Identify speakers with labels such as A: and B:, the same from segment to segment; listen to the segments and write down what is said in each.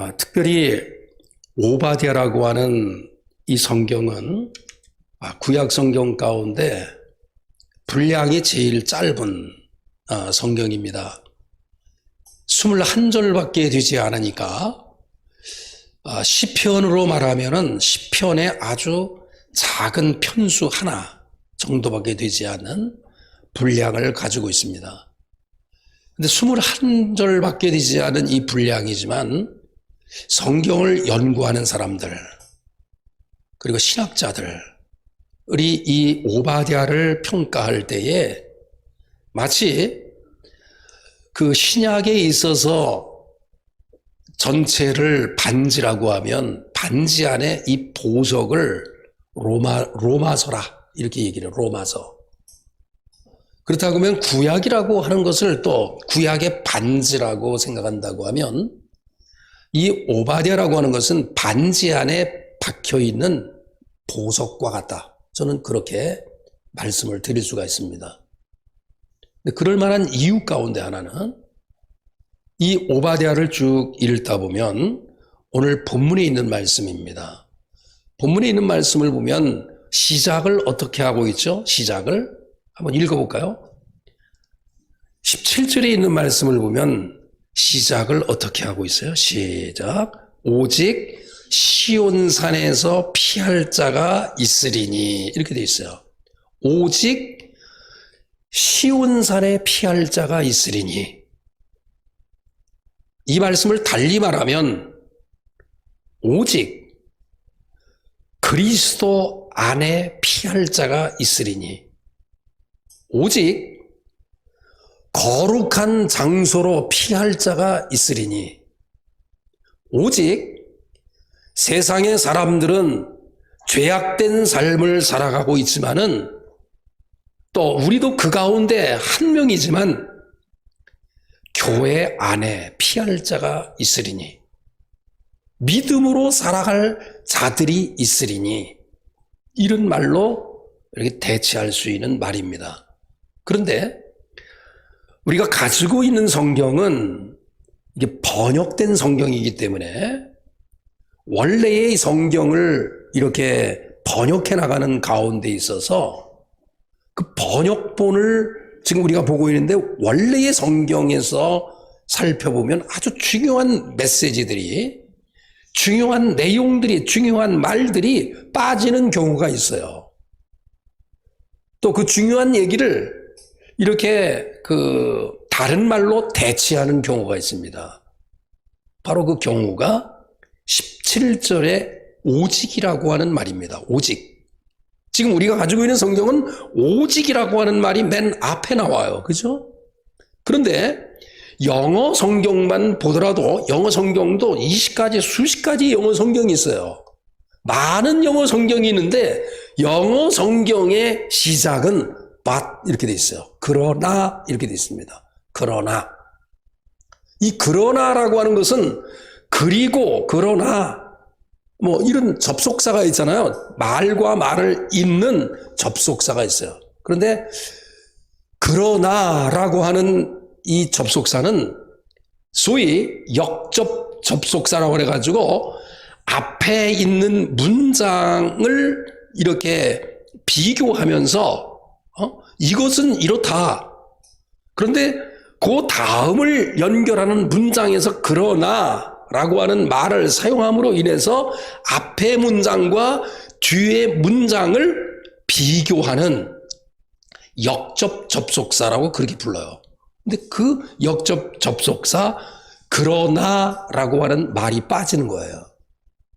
A: 아, 특별히 오바디아라고 하는 이 성경은 아, 구약 성경 가운데 분량이 제일 짧은 아, 성경입니다. 21절밖에 되지 않으니까 아, 시편으로 말하면은 시편의 아주 작은 편수 하나 정도밖에 되지 않는 분량을 가지고 있습니다. 근데 21절밖에 되지 않은 이 분량이지만 성경을 연구하는 사람들 그리고 신학자들이 이 오바디아를 평가할 때에 마치 그 신약에 있어서 전체를 반지라고 하면 반지 안에 이 보석을 로마 로마서라 이렇게 얘기를 해요. 로마서. 그렇다고 하면 구약이라고 하는 것을 또 구약의 반지라고 생각한다고 하면 이 오바디아라고 하는 것은 반지 안에 박혀 있는 보석과 같다. 저는 그렇게 말씀을 드릴 수가 있습니다. 그럴 만한 이유 가운데 하나는 이 오바디아를 쭉 읽다 보면 오늘 본문에 있는 말씀입니다. 본문에 있는 말씀을 보면 시작을 어떻게 하고 있죠? 시작을 한번 읽어볼까요? 17절에 있는 말씀을 보면 시작을 어떻게 하고 있어요? 시작. 오직 시온산에서 피할 자가 있으리니 이렇게 돼 있어요. 오직 시온산에 피할 자가 있으리니 이 말씀을 달리 말하면 오직 그리스도 안에 피할 자가 있으리니 오직 거룩한 장소로 피할 자가 있으리니 오직 세상의 사람들은 죄악된 삶을 살아가고 있지만은 또 우리도 그 가운데 한 명이지만 교회 안에 피할 자가 있으리니 믿음으로 살아갈 자들이 있으리니 이런 말로 이렇게 대체할 수 있는 말입니다. 그런데 우리가 가지고 있는 성경은 이게 번역된 성경이기 때문에 원래의 성경을 이렇게 번역해 나가는 가운데 있어서 그 번역본을 지금 우리가 보고 있는데 원래의 성경에서 살펴보면 아주 중요한 메시지들이 중요한 내용들이 중요한 말들이 빠지는 경우가 있어요. 또 그 중요한 얘기를 이렇게 그 다른 말로 대체하는 경우가 있습니다. 바로 그 경우가 17절에 오직이라고 하는 말입니다. 오직. 지금 우리가 가지고 있는 성경은 오직이라고 하는 말이 맨 앞에 나와요. 그죠? 그런데 영어 성경만 보더라도 영어 성경도 20가지, 수십 가지 영어 성경이 있어요. 많은 영어 성경이 있는데 영어 성경의 시작은 but 이렇게 돼 있어요. 그러나 이렇게 돼 있습니다. 그러나 이 그러나라고 하는 것은 그리고 그러나 뭐 이런 접속사가 있잖아요. 말과 말을 잇는 접속사가 있어요. 그런데 그러나라고 하는 이 접속사는 소위 역접 접속사라고 해가지고 앞에 있는 문장을 이렇게 비교하면서 어? 이것은 이렇다. 그런데 그 다음을 연결하는 문장에서 그러나 라고 하는 말을 사용함으로 인해서 앞의 문장과 뒤의 문장을 비교하는 역접 접속사라고 그렇게 불러요. 근데 그 역접 접속사 그러나라고 하는 말이 빠지는 거예요.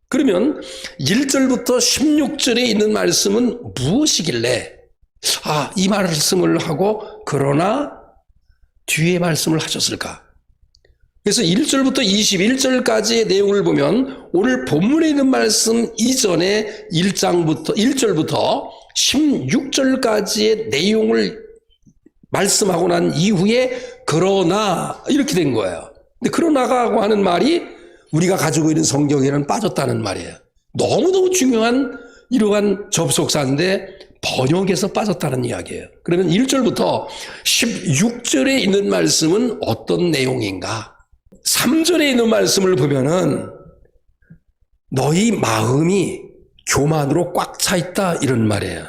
A: 그러면 1절부터 16절에 있는 말씀은 무엇이길래 아, 이 말씀을 하고 그러나 뒤에 말씀을 하셨을까? 그래서 1절부터 21절까지의 내용을 보면 오늘 본문에 있는 말씀 이전에 1장부터 1절부터 16절까지의 내용을 말씀하고 난 이후에 그러나 이렇게 된 거예요. 근데 그러나가고 하는 말이 우리가 가지고 있는 성경에는 빠졌다는 말이에요. 너무너무 중요한 이러한 접속사인데 번역에서 빠졌다는 이야기예요. 그러면 1절부터 16절에 있는 말씀은 어떤 내용인가? 3절에 있는 말씀을 보면은 너희 마음이 교만으로 꽉 차 있다 이런 말이에요.